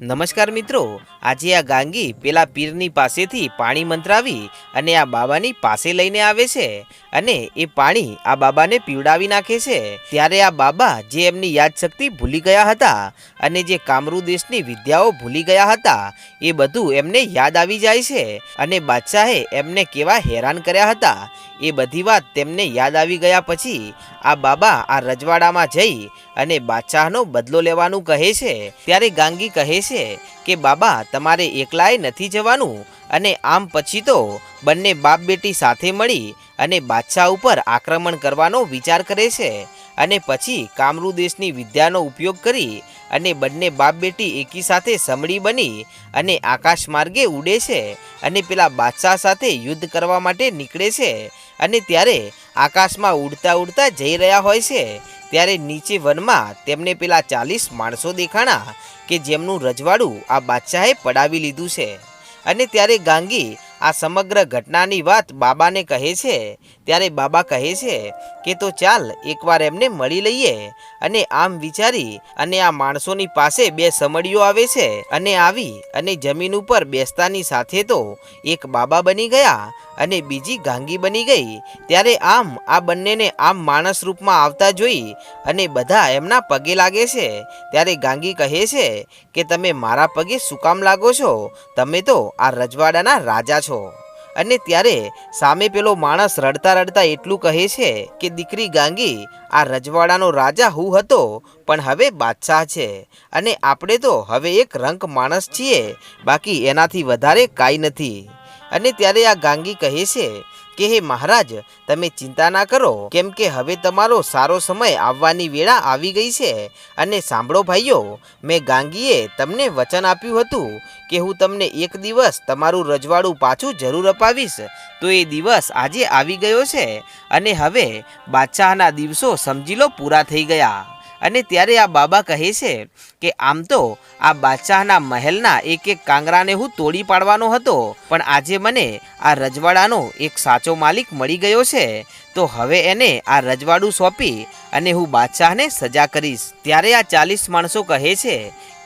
નમસ્કાર મિત્રો, આજે આ ગાંગી પેલા પીરની પાસેથી પાણી મંત્રાવી અને આ બાબાની પાસે લઈને આવે છે અને એ પાણી આ બાબાને પીવડાવી નાખે છે. ત્યારે આ બાબા જે એમની યાદશક્તિ ભૂલી ગયા હતા અને જે કામરૂ દેશની વિદ્યાઓ ભૂલી ગયા હતા, એ બધું એમને યાદ આવી જાય છે અને બાદશાહે એમને કેવા હેરાન કર્યા હતા, એ બધી વાત તેમને યાદ આવી ગયા પછી આ બાબા આ રજવાડામાં જઈ અને બાદશાહનો બદલો લેવાનું કહે છે. ત્યારે ગાંગી કહે છે કે બાબા, તમારે એકલાએ નથી જવાનું અને આમ પછી તો બંને બાપ બેટી સાથે મળી અને બાદશાહ ઉપર આક્રમણ કરવાનો વિચાર કરે છે અને પછી કામરૂ દેશની વિદ્યાનો ઉપયોગ કરી અને બંને બાપ બેટી એકી સાથે સમડી બની અને આકાશ માર્ગે ઉડે છે અને પેલા બાદશાહ સાથે યુદ્ધ કરવા માટે નીકળે છે અને ત્યારે આકાશમાં ઉડતા ઉડતા જઈ રહ્યા હોય છે ત્યારે નીચે વનમાં તેમને પેલા ચાલીસ માણસો દેખાણા કે જેમનું રજવાડું આ બાદશાહે પડાવી લીધું છે. અને ત્યારે ગાંગી આ સમગ્ર ઘટનાની વાત બાબાને કહે છે. ત્યારે બાબા કહે છે કે, તો ચાલ, એકવાર એમને મળી લઈએ અને આમ વિચારી અને આ માણસોની પાસે બે સમડીઓ આવે છે અને આવી અને જમીન ઉપર બેસતાની સાથે તો એક બાબા બની ગયા અને બીજી ગાંગી બની ગઈ. ત્યારે આમ આ બંનેને આમ માણસ રૂપમાં આવતા જોઈ અને બધા એમના પગે લાગે છે. ત્યારે ગાંગી કહે છે કે, તમે મારા પગે શું કામ લાગો છો? તમે તો આ રજવાડાના રાજા છો. અને ત્યારે સામે પેલો માણસ રડતા રડતા એટલું કહે છે કે, દીકરી ગાંગી, આ રજવાડાનો રાજા હું હતો, પણ હવે બાદશાહ છે. અને આપણે તો હવે એક રંક માણસ છીએ, બાકી એનાથી વધારે કાંઈ નથી. અને ત્યારે આ ગાંગી કહે છે કે, હે મહારાજ, તમે ચિંતા ના કરો. કેમ કે હવે તમારો સારો સમય આવવાની વેળા આવી ગઈ છે. અને સાંભળો ભાઈઓ, મેં ગાંગીએ તમને વચન આપ્યું હતું કે, હું તમને એક દિવસ તમારું રજવાડું પાછું જરૂર અપાવીશ. તો એ દિવસ આજે આવી ગયો છે. અને હવે બાદશાહના દિવસો સમજી લો પૂરા થઈ ગયા. અને ત્યારે આ બાબા કહે છે કે, આમ તો આ બાદશાહના મહેલના એક એક કાંગરાને હું તોડી પાડવાનો હતો, પણ આજે મને આ રજવાડાનો એક સાચો માલિક મળી ગયો છે. તો હવે એને આ રજવાડું સોંપી અને હું બાદશાહને સજા કરીશ. ત્યારે આ ચાલીસ માણસો કહે છે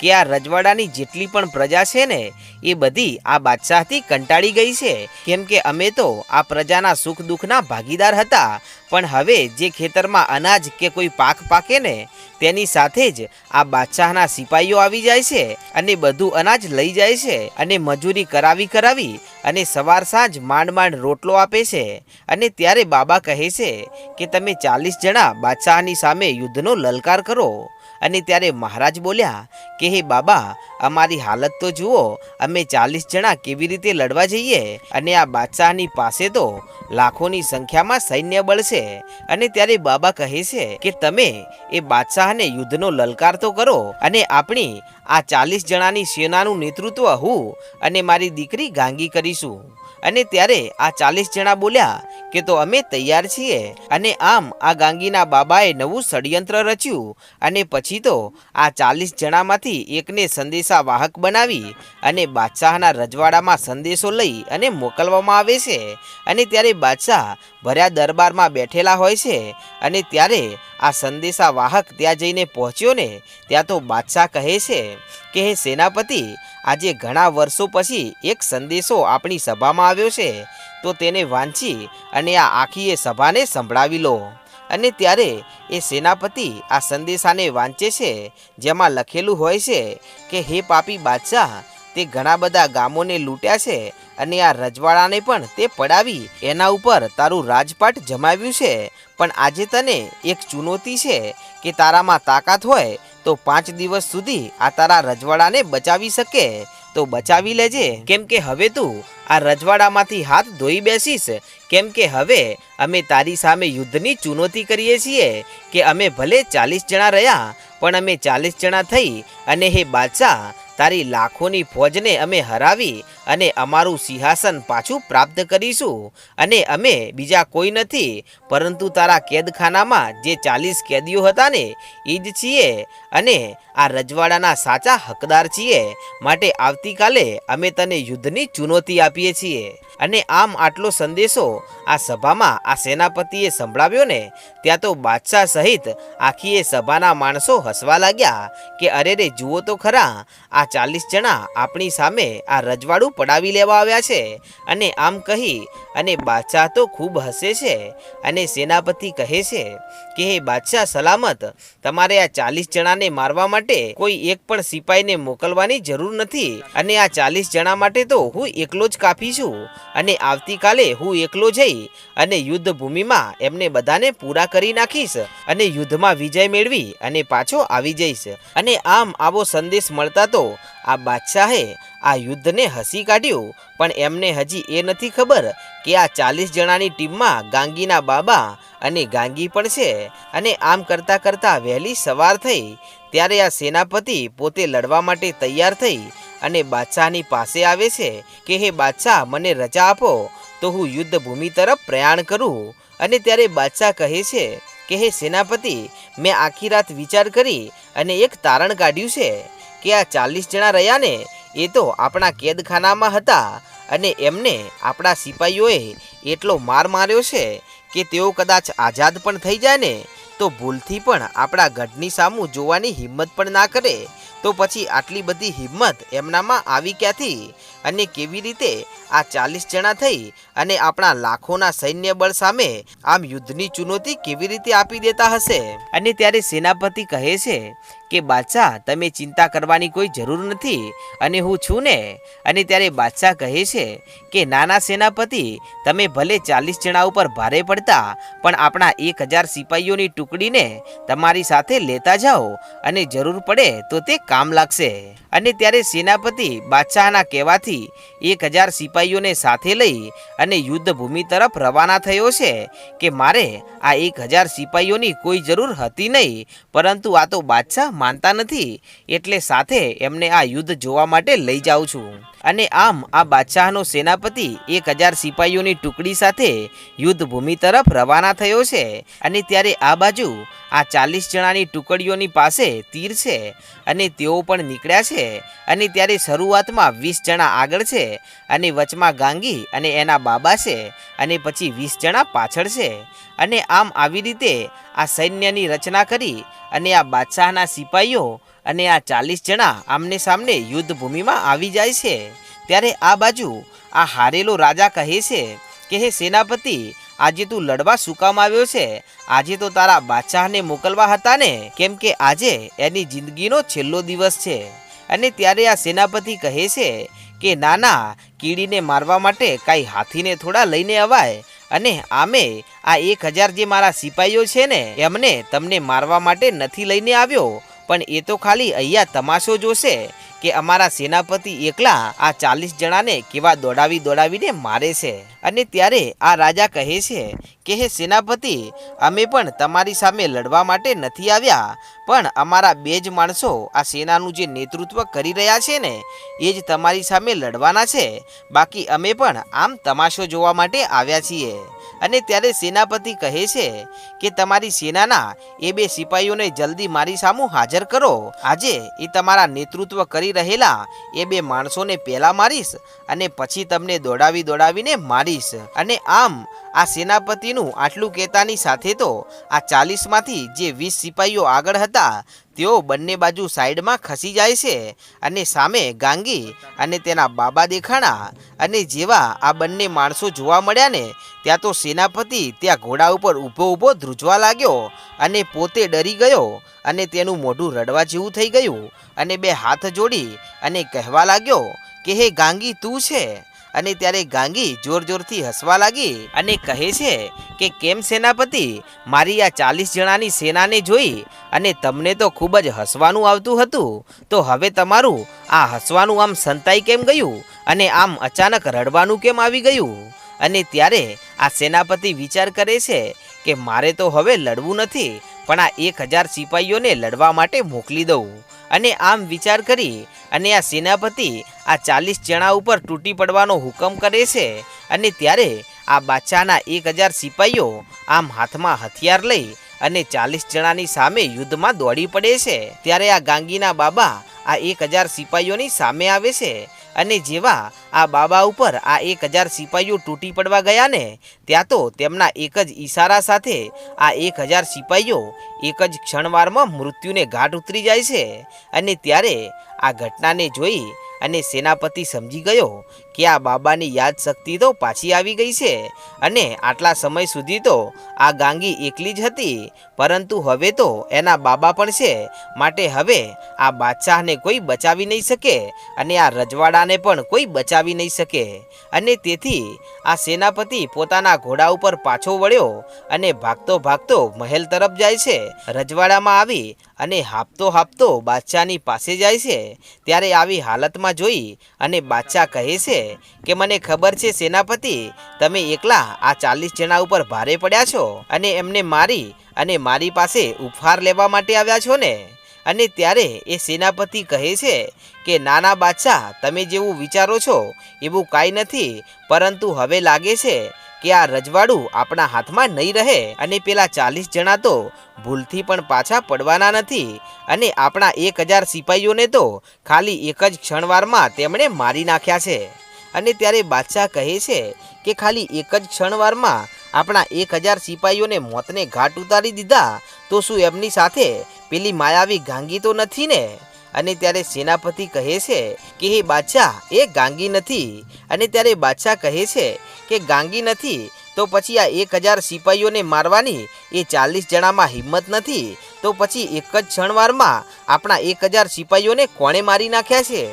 કે આ રજવાડાની જેટલી પણ પ્રજા છે ને, એ બધી આ બાદશાહથી કંટાળી ગઈ છે. કેમ કે અમે તો આ પ્રજાના સુખ દુઃખના ભાગીદાર હતા. પણ હવે જે ખેતરમાં અનાજ કે કોઈ પાક પાકે ને, તેની સાથે જ આ બાદશાહના સિપાહીઓ આવી જાય છે અને બધું અનાજ લઈ જાય છે અને મજૂરી કરાવી કરાવી અને સવાર સાંજ માંડ માંડ રોટલો આપે છે. અને ત્યારે બાબા કહે છે કે તમે ચાલીસ જણા બાદશાહની સામે યુદ્ધનો લલકાર કરો. અને ત્યારે મહારાજ બોલ્યા, કે હે બાબા, અમારી હાલત તો જુઓ, અમે ચાલીસ જણા કેવી રીતે લડવા જઈએ? અને આ બાદશાહની પાસે તો લાખોની સંખ્યામાં સૈન્ય બળ છે. અને ત્યારે બાબા કહે છે કે, તમે એ બાદશાહને યુદ્ધનો લલકાર તો કરો, અને આપણી આ ચાલીસ જણાની સેનાનું નેતૃત્વ હું અને મારી દીકરી ગાંગી કરીશું. અને ત્યારે આ ચાલીસ જણા બોલ્યા કે તો અમે તૈયાર છીએ. અને આમ આ ગાંગીના બાબાએ નવું ષડયંત્ર રચ્યું અને પછી તો આ ચાલીસ જણામાંથી એકને સંદેશા વાહક બનાવી અને બાદશાહના રજવાડામાં સંદેશો લઈ અને મોકલવામાં આવે છે. અને ત્યારે બાદશાહ ભર્યા દરબારમાં બેઠેલા હોય છે. અને ત્યારે આ સંદેશા વાહક ત્યાં જઈને પહોંચ્યો ને, ત્યાં તો બાદશાહ કહે છે કે, હે સેનાપતિ આજે ઘણા વર્ષો પછી એક સંદેશો આપણી સભામાં આવ્યો છે. તો તેને વાંચી અને આ આખી એ સભાને સંભળાવી લો. અને ત્યારે એ સેનાપતિ આ સંદેશાને વાંચે છે, જેમાં લખેલું હોય છે કે, હે પાપી બાદશાહ, તે ઘણા બધા ગામોને લૂંટ્યા છે અને આ રજવાડાને પણ તે પડાવી, એના ઉપર તારું રાજપાટ જમાવ્યું છે. પણ આજે તને એક ચુનૌતી છે કે તારામાં તાકાત હોય તો પાંચ દિવસ સુધી આ તારા રજવાડાને બચાવી શકે. તો બચાવી લેજે. કેમ કે હવે તું આ રજવાડામાંથી હાથ ધોઈ બેસીશ. કેમ કે હવે અમે તારી સામે યુદ્ધની ચુનૌતી કરીએ છીએ કે અમે ભલે ચાલીસ જણા રહ્યા, પણ અમે ચાલીસ જણા થઈ અને હે બાદશાહ તારી લાખોની ફોજને અમે હરાવી અને અમારું સિંહાસન પાછું પ્રાપ્ત કરીશું. અને અમે બીજા કોઈ નથી, પરંતુ તારા કેદખાનામાં જે ચાલીસ કેદીઓ હતા ને એ જ છીએ. અને આ રજવાડાના સાચા હકદાર છીએ. માટે આવતીકાલે અમે તને યુદ્ધની ચુનૌતી આપીએ છીએ. અને આમ આટલો સંદેશો આ સભામાં આ સેનાપતિએ સંભળાવ્યો ને, ત્યાં તો બાદશાહ સહિત આખી એ સભાના માણસો હસવા લાગ્યા કે અરે રે જુઓ તો ખરા, આ આ ચાલીસ જણા આપણી સામે આ રજવાડું પડાવી લેવા આવ્યા છે. અને આમ કહી અને બાદશાહ તો ખૂબ હસે છે અને સેનાપતિ કહે છે કે હે બાદશાહ, સલામત? તમારે આ ચાલીસ જણાને મારવા માટે કોઈ એક પણ સિપાહીને મોકલવાની જરૂર નથી. અને આ ચાલીસ જણા માટે તો હું એકલો જ કાફી છું. અને આવતીકાલે હું એકલો જઈ અને યુદ્ધ ભૂમિમાં એમને બધાને પૂરા કરી નાખીશ અને યુદ્ધમાં વિજય મેળવી અને પાછો આવી જઈશ. અને આમ આવો સંદેશ મળતા તો આ બાદશાહે આ યુદ્ધને હસી કાઢ્યું. પણ એમને હજી એ નથી ખબર કે આ ચાલીસ જણાની ટીમમાં ગાંગીના બાબા અને ગાંગી પણ છે. અને આમ કરતાં કરતાં વહેલી સવાર થઈ. ત્યારે આ સેનાપતિ પોતે લડવા માટે તૈયાર થઈ અને બાદશાહની પાસે આવે છે કે, હે બાદશાહ, મને રજા આપો. તો હું યુદ્ધ ભૂમિ તરફ પ્રયાણ કરું. અને ત્યારે બાદશાહ કહે છે કે, હે સેનાપતિ, મેં આખી રાત વિચાર કરી અને એક તારણ કાઢ્યું છે કે આ ચાલીસ જણા રહ્યા ને, એ તો આપણા કેદખાનામાં હતા અને એમને આપણા સિપાહીઓએ એટલો માર માર્યો છે કે તેઓ કદાચ આઝાદ પણ થઈ જાય ને, તો ભૂલથી પણ આપણા ગઢની સામું જોવાની હિંમત પણ ના કરે. તો પછી આટલી બધી હિંમત એમનામાં આવી ક્યાંથી? અને કેવી રીતે આ ચાલીસ જણા થઈ અને આપણા લાખોના સૈન્ય બળ સામે આમ યુદ્ધની ચુનૌતી કેવી રીતે આપી દેતા હશે? અને ત્યારે સેનાપતિ કહે છે કે, બાદશાહ, તમે ચિંતા કરવાની કોઈ જરૂર નથી અને હું છું ને. અને ત્યારે બાદશાહ કહે છે કે, નાના સેનાપતિ, તમે ભલે ચાલીસ જણા ઉપર ભારે પડતા, પણ આપણા એક હજાર સિપાહીઓની ટુકડીને તમારી સાથે લેતા જાઓ અને જરૂર પડે તો તે કામ લાગશે. અને ત્યારે સેનાપતિ બાદશાહના કહેવાથી એક હજાર સિપાહીઓને સાથે લઈ અને યુદ્ધ ભૂમિ તરફ રવાના થયો છે કે મારે આ એક હજાર સિપાહીઓની કોઈ જરૂર હતી નહીં, પરંતુ આ તો બાદશાહ માનતા નથી, એટલે સાથે એમને આ યુદ્ધ જોવા માટે લઈ જાઉં છું. અને આમ આ બાદશાહનો સેનાપતિ એક હજાર સિપાહીઓની ટુકડી સાથે યુદ્ધ ભૂમિ તરફ રવાના થયો છે અને ત્યારે આ બાજુ આ ચાલીસ જણાની ટુકડીઓની પાસે તીર છે અને તેઓ પણ નીકળ્યા છે અને ત્યારે શરૂઆતમાં વીસ જણા આગળ છે અને વચમાં ગાંગી અને એના બાબા છે અને પછી વીસ જણા પાછળ છે. અને આમ આવી રીતે આ સૈન્યની રચના કરી અને આ બાદશાહના સિપાહીઓ અને આ ચાલીસ જણા આમને સામને યુદ્ધ ભૂમિમાં આવી જાય છે. ત્યારે આ બાજુ આ હારેલો રાજા કહે છે કે, હે સેનાપતિ, આજે તું લડવા શું કામ આવ્યો છે. આજે તો તારા બાદશાહને મોકલવા હતા ને. કેમ કે આજે એની જિંદગીનો છેલ્લો દિવસ છે. અને ત્યારે આ સેનાપતિ કહે છે કે, નાના, કીડીને મારવા માટે કાંઈ હાથીને થોડા લઈને અવાય. અને આમે આ એક હજાર જે મારા સિપાહીઓ છે ને, એમને તમને મારવા માટે નથી લઈને આવ્યો. પણ એ તો ખાલી અહીંયા તમાશો જોશે કે અમારા સેનાપતિ એકલા આ ચાલીસ જણાને કેવા દોડાવી દોડાવીને મારે છે. અને ત્યારે આ રાજા કહે છે કે, હે સેનાપતિ, અમે પણ તમારી સામે લડવા માટે નથી આવ્યા, પણ અમારા બે જ માણસો આ સેનાનું જે નેતૃત્વ કરી રહ્યા છે ને, એ જ તમારી સામે લડવાના છે. બાકી અમે પણ આમ તમાશો જોવા માટે આવ્યા છીએ. અને ત્યારે સેનાપતિ કહે છે કે તમારી સેનાના એ બે સિપાહીઓને જલ્દી મારી સામું હાજર કરો. આજે એ તમારા નેતૃત્વ કરી રહેલા એ બે માણસોને પહેલા મારીશ અને પછી તમને દોડાવી દોડાવીને મારીશ. અને આમ આ સેનાપતિનું આટલું કહેતાની સાથે તો આ ચાલીસમાંથી જે વીસ સિપાહીઓ આગળ હતા તેઓ બંને બાજુ સાઈડમાં ખસી જાય છે અને સામે ગાંગી અને તેના બાબા દેખાણા અને જેવા આ બંને માણસો જોવા મળ્યા ને, ત્યાં તો સેનાપતિ ત્યાં ઘોડા ઉપર ઊભો ઊભો ધ્રુજવા લાગ્યો અને પોતે ડરી ગયો અને તેનું મોઢું રડવા જેવું થઈ ગયું અને બે હાથ જોડી અને કહેવા લાગ્યો કે, હે ગાંગી, તું છે? અને ત્યારે ગાંગી જોર જોરથી હસવા લાગી અને કહે છે કે, કેમ સેનાપતિ? મારી આ ચાલીસ જણાની સેનાને જોઈ અને તમને તો ખૂબ જ હસવાનું આવતું હતું. તો હવે તમારું આ હસવાનું આમ સંતાઈ કેમ ગયું? અને આમ અચાનક રડવાનું કેમ આવી ગયું? અને ત્યારે આ સેનાપતિ વિચાર કરે છે કે, મારે તો હવે લડવું નથી, પણ આ એક હજાર સિપાહીઓને લડવા માટે મોકલી દઉં. અને આમ વિચાર કરી અને આ સેનાપતિ આ ચાલીસ જણા ઉપર તૂટી પડવાનો હુકમ કરે છે અને ત્યારે આ બાદશાહના એક હજાર સિપાહીઓ આમ હાથમાં હથિયાર લઈ અને ચાલીસ જણાની સામે યુદ્ધમાં દોડી પડે છે. ત્યારે આ ગાંગીના બાબા આ એક હજાર સિપાહીઓની સામે આવે છે અને જેવા આ બાબા ઉપર આ એક હજાર સિપાહીઓ તૂટી પડવા ગયા ને ત્યાં તો તેમના એક જ ઈશારા સાથે આ એક હજાર સિપાહીઓ એક જ ક્ષણવારમાં મૃત્યુને ઘાટ ઉતરી જાય છે. અને ત્યારે આ ઘટનાને જોઈ અને સેનાપતિ સમજી ગયો કે આ બાબાની યાદ શક્તિ તો પાછી આવી ગઈ છે અને આટલા સમય સુધી તો આ ગાંગી એકલી જ હતી. પરંતુ હવે તો એના બાબા પણ છે. માટે હવે આ બાદશાહને કોઈ બચાવી નહીં શકે અને આ રજવાડાને પણ કોઈ બચાવી નહીં શકે. અને તેથી આ સેનાપતિ પોતાના ઘોડા ઉપર પાછો વળ્યો અને ભાગતો ભાગતો મહેલ તરફ જાય છે. રજવાડામાં આવી અને હાપતો હાપતો બાદશાહની પાસે જાય છે, ત્યારે આવી હાલતમાં જોઈ અને બાદશાહ કહે છે કે, મને ખબર છે સેનાપતિ, તમે એકલા આ ચાલીસ જણા ઉપર ભારે પડ્યા છો અને એમને મારી અને મારી પાસે ઉપહાર લેવા માટે આવ્યા છો ને? અને ત્યારે એ સેનાપતિ કહે છે કે, નાના બાદશાહ, તમે જેવું વિચારો છો, એવું કાંઈ નથી, પરંતુ હવે લાગે છે કે આ રજવાડું આપણા હાથમાં નહીં રહે અને પેલા ચાલીસ જણા તો ભૂલથી પણ પાછા પડવાના નથી અને આપણા એક હજાર સિપાહીઓને તો ખાલી એક જ ક્ષણવારમાં તેમણે મારી નાખ્યા છે. અને ત્યારે બાદશાહ કહે છે કે ખાલી એક જ ક્ષણવારમાં આપણા એક હજાર સિપાહીઓને મોતને ઘાટ ઉતારી દીધા તો શું એમની સાથે પેલી માયાવી ગાંગી તો નથી ને? અને ત્યારે સેનાપતિ કહે છે કે, હે બાદશાહ, એ ગાંગી નથી. અને ત્યારે બાદશાહ કહે છે કે, ગાંગી નથી, તો પછી આ એક હજાર સિપાહીઓને મારવાની એ ચાલીસ જણામાં હિંમત નથી, તો પછી એક જ ક્ષણવારમાં આપણા એક હજાર સિપાહીઓને કોણે મારી નાખ્યા છે?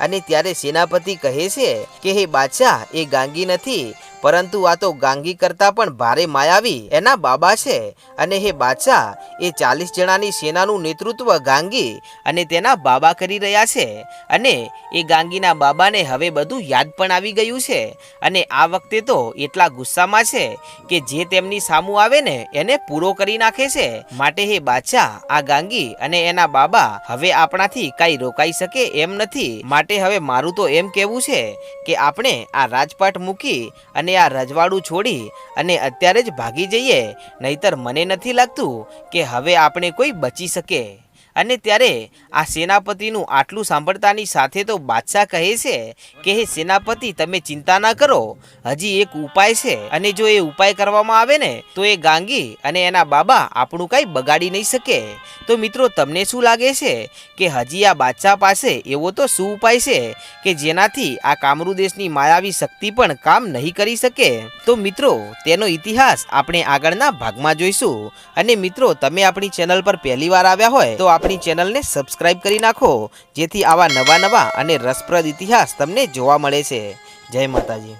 અને ત્યારે સેનાપતિ કહે છે કે, હે બાદશાહ, એ ગાંગી નથી પરંતુ આ તો ગાંગી કરતાં પણ ભારે માયાવી એના બાબા છે. અને હે બાદશાહ, એ ચાલીસ જણાની સેનાનું નેતૃત્વ ગાંગી અને તેના બાબા કરી રહ્યા છે. અને એ ગાંગીના બાબાને હવે બધું યાદ પણ આવી ગયું છે. અને આ વખતે તો એટલા ગુસ્સામાં છે કે જે તેમની સામું આવે ને, એને પૂરો કરી નાખે છે. માટે હે બાદશાહ, આ ગાંગી અને એના બાબા હવે આપણાથી કાંઈ રોકાઈ શકે એમ નથી. માટે હવે મારું તો એમ કહેવું છે કે આપણે આ રાજપાટ મૂકી અને આ રજવાડું છોડી અને અત્યારે જ ભાગી જઈએ. નહીતર મને નથી લાગતું કે હવે આપણે કોઈ બચી શકે અને ત્યારે આ સેનાપતિનું આટલું સાંભળતાની સાથે તો બાદશાહ કહે છે કે, હે સેનાપતિ, તમે ચિંતા ના કરો. હજી એક ઉપાય છે. અને જો એ ઉપાય કરવામાં આવે ને, તો એ ગાંગી અને એના બાબા આપણું કાંઈ બગાડી નહીં શકે. તો મિત્રો, તમને શું લાગે છે કે હજી આ બાદશાહ પાસે એવો તો શું ઉપાય છે કે જેનાથી આ કામરૂ દેશની માયાવી શક્તિ પણ કામ નહીં કરી શકે? તો મિત્રો, તેનો ઇતિહાસ આપણે આગળના ભાગમાં જોઈશું. અને મિત્રો, તમે આપણી ચેનલ પર પહેલી વાર આવ્યા હોય તો આપણી ચેનલને સબસ્ક્રાઇબ કરી નાખો, જેથી આવા નવા નવા અને રસપ્રદ ઇતિહાસ તમને જોવા મળે છે. જય માતાજી.